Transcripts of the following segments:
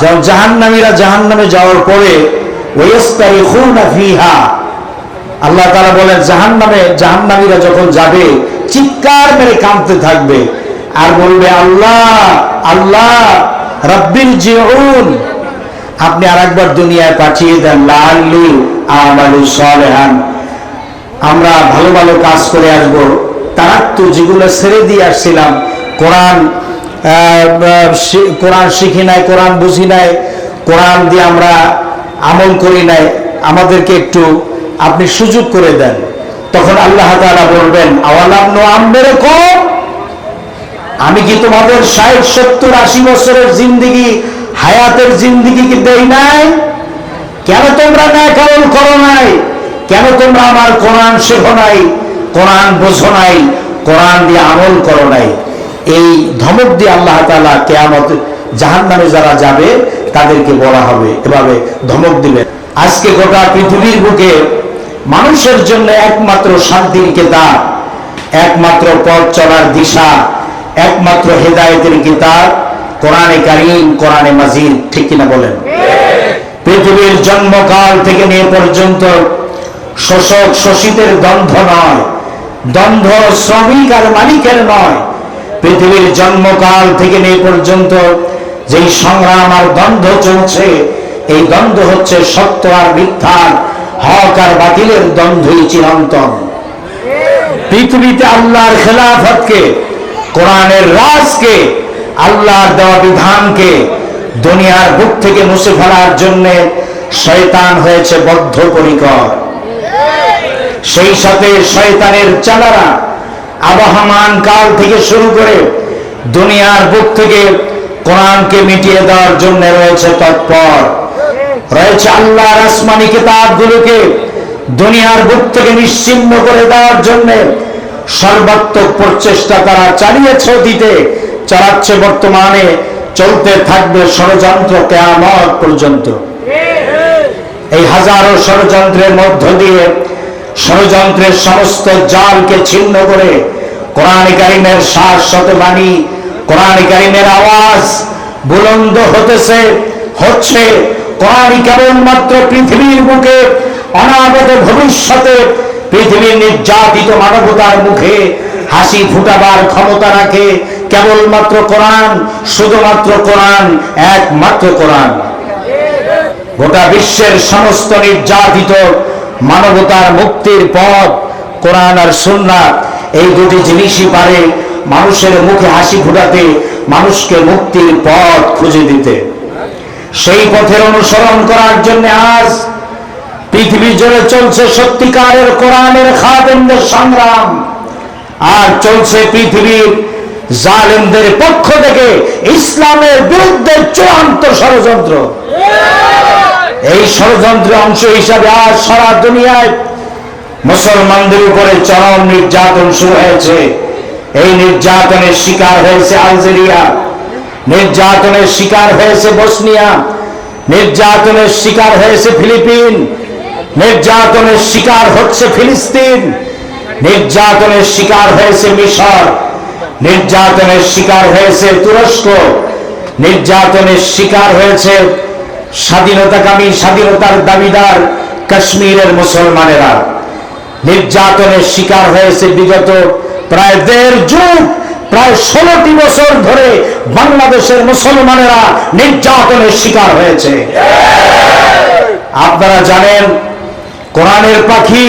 জাহান্নামীরা জাহান্নামে যাওয়ার পরে আল্লাহ তাআলা বলেন, জাহান্নামে, জাহান্নামীরা যখন যাবে, চিৎকার মেরে কাঁদতে থাকবে আর বলবে, আল্লাহ আল্লাহ, রাব্বিল জিউন। আপনি আরেকবার দুনিয়ায় পাঠিয়ে দেন, লাআল্লি আমালু সলিহান। আমরা ভালো ভালো কাজ করে আসব। তারা তো যেগুলো ছেড়ে দিয়ে আসছিলাম, কোরআন কোরআন শিখি নাই, কোরআন বুঝি নাই, কোরআন দিয়ে আমরা আমল করি নাই, আমাদেরকে একটু আপনি সুযোগ করে দেন। তখন আল্লাহ বলবেন, আওয়ালাম কম আমি কি তোমাদের ষাট, সত্তর, আশি বছরের জিন্দিগি, হায়াতের জিন্দিগি কি দেই নাই? কেন তোমরা ন্যায় কারণ করো নাই? কেন তোমরা আমার কোরআন শেখো নাই, কোরআন বোঝো নাই, কোরআন দিয়ে আমল করো নাই? এই ধমক দিয়ে আল্লাহ তালা কেয়ামত জাহান নামে যারা যাবে, তাদেরকে বলা হবে। এভাবে ধমক দিবেন আজকে গোটা পৃথিবীর বুকে মানুষের জন্য একমাত্র শান্তির কিতাব, একমাত্র পথ চলার দিশা, একমাত্র হেদায়েতের কিতাব কোরআনে কারিম, কোরআনে মাজিদ, ঠিক কিনা বলেন? পৃথিবীর জন্মকাল থেকে নিয়ে পর্যন্ত শোষক শোষিতের দ্বন্দ্ব নয়, দ্বন্দ্ব শ্রমিক আর মালিকের নয় পৃথিবীর জন্মকাল থেকে নিয়ে পর্যন্ত যেই সংগ্রাম আর দ্বন্দ্ব চলছে, এই দ্বন্দ্ব হচ্ছে সত্য আর মিথ্যার হক আর বাতিলের দ্বন্দ্বই চিরন্তন। পৃথিবীতে আল্লাহর খেলাফতকে, কোরআনের রাজকে, আল্লাহর দেওয়া বিধানকে দুনিয়ার বুক থেকে মুছে ফেলার জন্য শয়তান হয়েছে বদ্ধপরিকর। সেই সাথে শয়তানের চালারা আবহমান কাল থেকে শুরু করে দুনিয়ার বুক থেকে কোরআনকে মিটিয়ে দেওয়ার জন্য রয়েছে তৎপর। রয়েছে আল্লাহর আসমানি কিতাবগুলোকে দুনিয়ার বুক থেকে নিশ্চিন্ন করে দেওয়ার জন্য সর্বাত্মক প্রচেষ্টা তারা চালিয়েছে, দিতে চালাচ্ছে, বর্তমানে চলতে থাকবে ষড়যন্ত্র কেয়ামত পর্যন্ত। এই হাজারো ষড়যন্ত্রের মধ্য দিয়ে ষড়যন্ত্রের সমস্ত জালকে ছিন্ন করে কোরআন কারিমের শাশ্বত বাণী, কোরআন কারিমের আওয়াজ বুলন্দ হতেছে, হচ্ছে কোরআন কেবলমাত্র পৃথিবীর বুকে, অনাগত ভবিষ্যতে পৃথিবীর নির্যাতিত মানবতার মুখে হাসি ফুটাবার ক্ষমতা রাখে কেবলমাত্র কোরআন, শুধুমাত্র কোরআন, একমাত্র কোরআন। গোটা বিশ্বের সমস্ত নির্যাতিত মানবতার মুক্তির পথ, কোরআন আর সুন্নাত এই দুটি জিনিসই পারে মানুষের মুখে হাসি ফুটাতে, মানুষকে মুক্তির পথ খুঁজে দিতে। সেই পথের অনুসরণ করার জন্য আজ পৃথিবী জুড়ে চলছে সত্যিকারের কোরআনের খাদেমদের সংগ্রাম। আর চলছে পৃথিবীর জালেমদের পক্ষ থেকে ইসলামের বিরুদ্ধে চূড়ান্ত ষড়যন্ত্র। এই ষড়যন্ত্রের অংশ হিসাবে আজ সারা দুনিয়ায় মুসলমানদের উপরে চরম নির্যাতন শুরু হয়েছে। এই নির্যাতনের শিকার হয়েছে আলজেরিয়া, নির্যাতনের শিকার হয়েছে বসনিয়া, নির্যাতনের শিকার হয়েছে ফিলিপিন, নির্যাতনের শিকার হচ্ছে ফিলিস্তিন, নির্যাতনের শিকার হয়েছে মিশর, নির্যাতনের শিকার হয়েছে তুরস্ক, নির্যাতনের শিকার হয়েছে স্বাধীনতাকামী স্বাধীনতার দাবিদার কাশ্মীরের মুসলমানেরা। নির্যাতনের শিকার হয়েছে বিগত প্রায় দেড় যুগ, প্রায় ষোলোটি বছর ধরে বাংলাদেশের মুসলমানেরা নির্যাতনের শিকার হয়েছে। আপনারা জানেন, কোরআনের পাখি,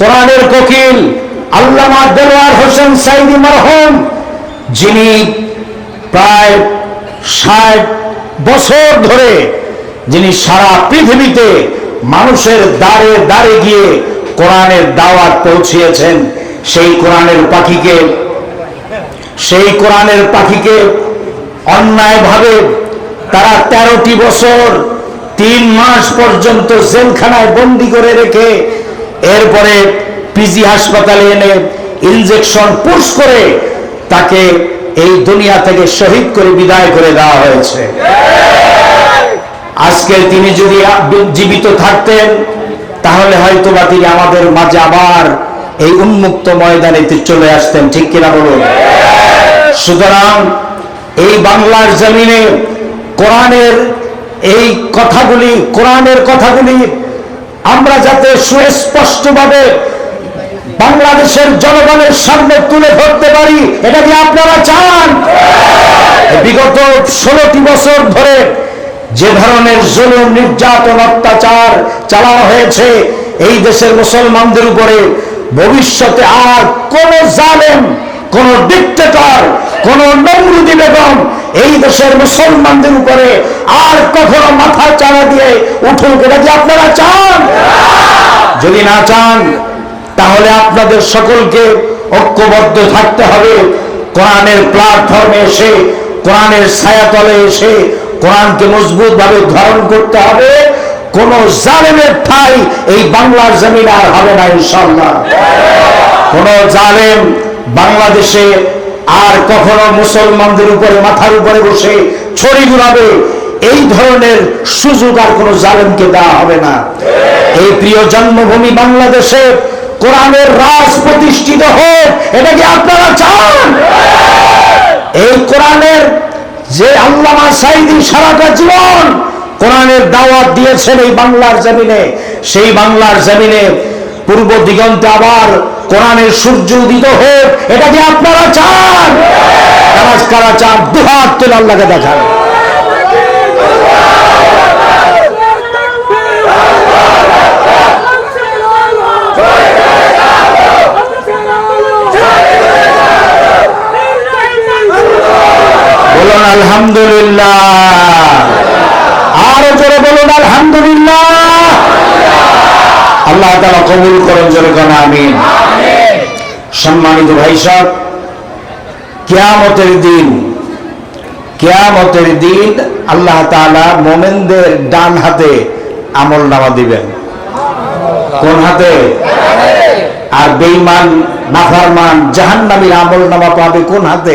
কোরআনের কোকিল, আল্লামা দেলোয়ার হোসেন সাইদি মারহম, যিনি প্রায় ষাট বছর ধরে যিনি সারা পৃথিবীতে মানুষের দ্বারে দ্বারে গিয়ে কোরআনের দাওয়াত পৌঁছিয়েছেন, সেই কোরআনের পাখিকে, সেই কোরআনের পাখিকে অন্যায়ভাবে তারা তেরোটি বছর, তিন মাস পর্যন্ত জেলখানায় বন্দি করে রেখে এরপরে পিজি হাসপাতালে এনে ইনজেকশন পুশ করে তাকে এই দুনিয়া থেকে শহীদ করে বিদায় করে দেওয়া হয়েছে। আজকে তিনি যদি জীবিত থাকতেন, তাহলে হয়তো বা তিনি আমাদের মাঝে আবার এই উন্মুক্ত ময়দানে চলে আসতেন। ঠিক কিনা বলুন? সুতরাং এই বাংলার জমিনে কোরআনের এই কথাগুলি, কোরআনের কথাগুলি আমরা যাতে সুস্পষ্টভাবে বাংলাদেশের জনগণের সামনে তুলে ধরতে পারি, এটা কি আপনারা চান? বিগত ষোলোটি বছর ধরে যে ধরনের জুলুম, নির্যাতন, অত্যাচার চালানো হয়েছে এই দেশের মুসলমানদের উপরে, ভবিষ্যতে আর কোন জালেম, কোন ডিক্টেটর কোন নমরুদি বেগম এই দেশের মুসলমানদের উপরে আর কখনো মাথা চাড়া দিয়ে উঠুক। এটা কি আপনারা চান? যদি না চান, তাহলে আপনাদের সকলকে ঐক্যবদ্ধ থাকতে হবে। কোরআনের প্ল্যাটফর্মে এসে, কোরআনের ছায়াতলে এসে কোরআনকে মজবুত ভাবে ধারণ করতে হবে। কোন জালেমের ঠাই এই বাংলার জমিন আর হবে না ইনশাল্লাহ কোন জালেম বাংলাদেশে আর কখনো মুসলমানদের উপরে, মাথার উপরে বসে ছড়ি ঘুরাবে, এই ধরনের সুযোগ আর কোন জালেমকে দেওয়া হবে না। এই প্রিয় জন্মভূমি বাংলাদেশে কোরআনের রাজ প্রতিষ্ঠিত হোক, এটা কি আপনারা চান? এই কোরআনের যে আল্লামা সাইদি সারাটা জীবন কোরআনের দাওয়াত দিয়েছেন এই বাংলার জমিনে, সেই বাংলার জমিনে পূর্ব দিগন্তে আবার কোরআনের সূর্য উদিত হোক, এটা কি আপনারা চান। কারা চান? দুহাত তুলে আল্লাহকে দেখান বলুন আলহামদুলিল্লাহ আরও জোরে বলুন আলহামদুলিল্লাহ আল্লাহ তালা কবুল করেন, জোরে কেন আমিন। সম্মানিত ভাই সাহেব, কেয়ামতের দিন কেয়ামতের দিন আল্লাহ তাআলা মোমেনদের ডান হাতে আমল নামা দিবেন। কোন হাতে? আর বেঈমান, নাফারমান, জাহান্নামীর আমল নামা পাবে কোন হাতে?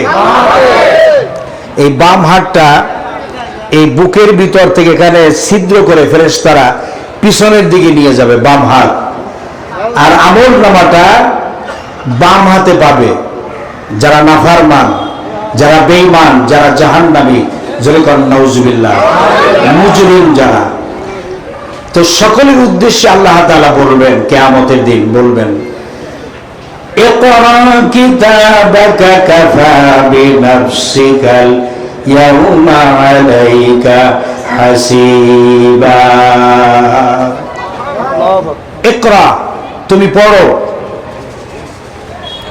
এই বাম হাতটা এই বুকের ভিতর থেকে এখানে ছিদ্র করে ফেরেশতারা পিছনের দিকে নিয়ে যাবে, বাম হাত। আর আমল নামাটা বাম হাতে পাবে। যারা নাফার মান যারা বেইমান যারা জাহান নামি নজবিল্লা মুজরিম যারা। তো সকলের উদ্দেশ্যে আল্লাহ তালা বলবেন, কেয়ামতের দিন বলবেন কিতাবাকা হাসিবা। তুমি পড়ো।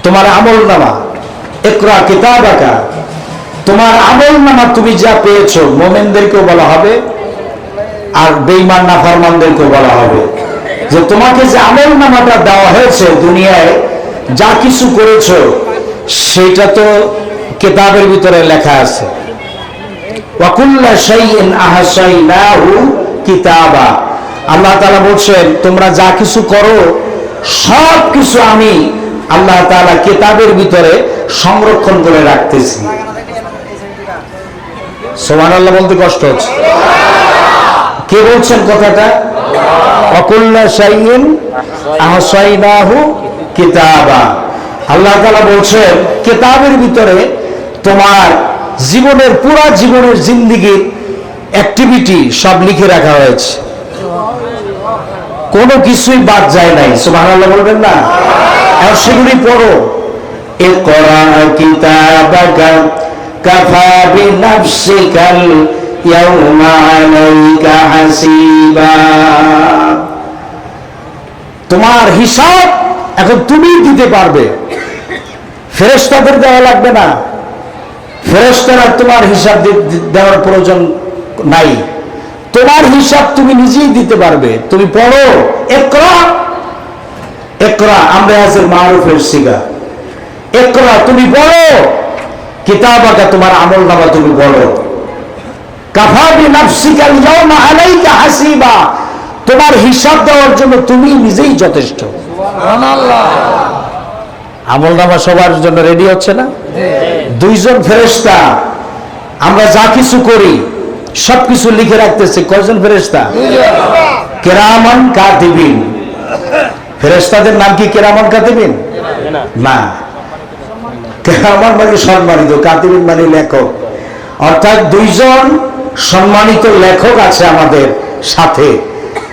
তোমার আমল নামা। একরা কিতাব আঁকা তোমার আমল নামা তুমি যা পেয়েছ, মোমেনদেরকেও বলা হবে আর বেইমান নাফারমানদেরকেও বলা হবে। যে তোমাকে যে আমল নামাটা দেওয়া হয়েছে দুনিয়ায়, যা কিছু করেছ, সেটা তো কেতাবের ভিতরে লেখা আছে। আল্লাহ বলছেন, তোমরা যা কিছু করো সব কিছু আমি আল্লাহ কিতাবের ভিতরে সংরক্ষণ করে রাখতেছি। সুবহানাল্লাহ বলতে কষ্ট হচ্ছে। কে বলছেন কথাটা? অকুল্লা শাইইন আহসাইনাহু কিতাবা। আল্লাহ বলছেন, কিতাবের ভিতরে তোমার জীবনের, পুরা জীবনের জিন্দিগির অ্যাক্টিভিটি সব লিখে রাখা হয়েছে। কোনো কিছুই বাদ যায় নাই। সুবহানাল্লাহ বলবেন না? আর সেগুলি পড়ো। এ করা কাফা ইয়াউমা আলাইকা হাসিবা। তোমার হিসাব এখন তুমি দিতে পারবে। ফেরেশতাদের দেওয়া লাগবে না। ফেরেশতারা তোমার হিসাব দেওয়ার প্রয়োজন নাই। তোমার হিসাব তুমি নিজেই দিতে পারবে। তুমি পড়ো, একরা একরা, আমরা আছে মারুফের শিগা। একরা, তুমি পড়ো, কিতাবাকা তোমার আমল নামা তুমি পড়ো। তোমার হিসাব দেওয়ার জন্য তুমি নিজেই যথেষ্ট। আমল নামা সবার জন্য রেডি হচ্ছে না? দুইজন ফেরেশতা, আমরা যা কিছু করি, সবকিছু লিখে রাখতেছে। কয়জন ফেরেশতা? কেরামান কাতিবিন। ফেরেশতাদের নাম কি কেরামান কাতিবিন? না। কেরামান মানে সম্মানিত, কাতিবিন মানে লেখক। অর্থাৎ দুইজন সম্মানিত লেখক আছে আমাদের সাথে।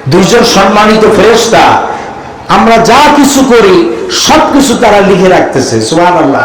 দুইজন সম্মানিত ফেরেশতা। আমরা যা কিছু করি সবকিছু তারা লিখে রাখতেছে সুবহানাল্লাহ।